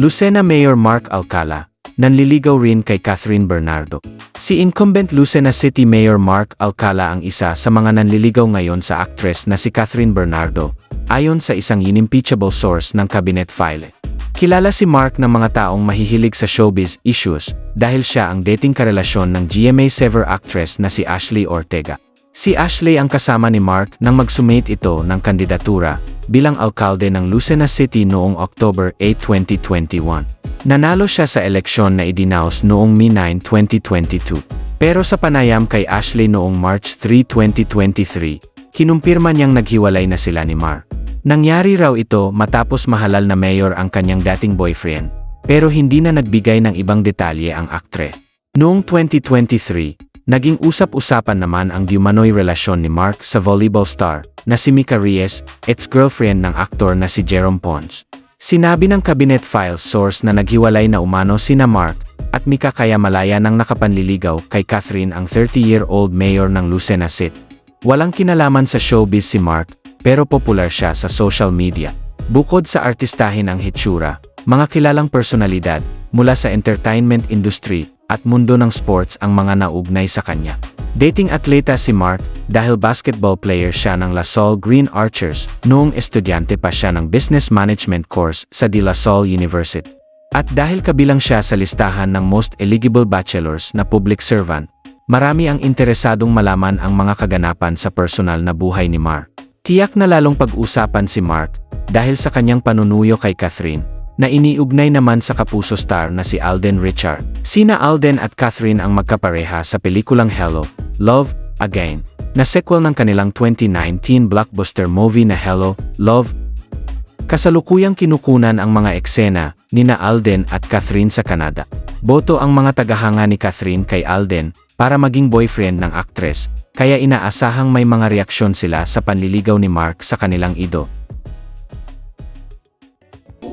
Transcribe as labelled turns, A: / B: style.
A: Lucena Mayor Mark Alcala, nanliligaw rin kay Catherine Bernardo. Si incumbent Lucena City Mayor Mark Alcala ang isa sa mga nanliligaw ngayon sa actress na si Catherine Bernardo, ayon sa isang inimpeachable source ng cabinet file. Kilala si Mark ng mga taong mahihilig sa showbiz issues dahil siya ang dating karelasyon ng GMA7 actress na si Ashley Ortega. Si Ashley ang kasama ni Mark nang magsumate ito ng kandidatura bilang alkalde ng Lucena City noong October 8, 2021. Nanalo siya sa eleksyon na idinaos noong May 9, 2022. Pero sa panayam kay Ashley noong March 3, 2023, kinumpirma niyang naghiwalay na sila ni Mark. Nangyari raw ito matapos mahalal na mayor ang kanyang dating boyfriend, pero hindi na nagbigay ng ibang detalye ang aktre. Noong 2023, naging usap-usapan naman ang diumanoy relasyon ni Mark sa volleyball star na si Mika Reyes, ex-girlfriend ng aktor na si Jerome Pons. Sinabi ng cabinet files source na naghiwalay na umano sina Mark at Mika kaya malaya nang nakapanliligaw kay Catherine ang 30-year-old mayor ng Lucena City. Walang kinalaman sa showbiz si Mark pero popular siya sa social media. Bukod sa artistahin ang hitsura, mga kilalang personalidad mula sa entertainment industry at mundo ng sports ang mga naugnay sa kanya. Dating atleta si Mark dahil basketball player siya ng La Salle Green Archers noong estudyante pa siya ng business management course sa De La Salle University. At dahil kabilang siya sa listahan ng most eligible bachelors na public servant, marami ang interesadong malaman ang mga kaganapan sa personal na buhay ni Mark. Tiyak na lalong pag-usapan si Mark dahil sa kanyang panunuyo kay Catherine na iniugnay naman sa kapuso star na si Alden Richard. Sina Alden at Catherine ang magkapareha sa pelikulang Hello, Love, Again, na sequel ng kanilang 2019 blockbuster movie na Hello, Love, Kasalukuyang kinukunan ang mga eksena ni na Alden at Catherine sa Canada. Boto ang mga tagahanga ni Catherine kay Alden para maging boyfriend ng aktres, kaya inaasahang may mga reaksyon sila sa panliligaw ni Mark sa kanilang ido.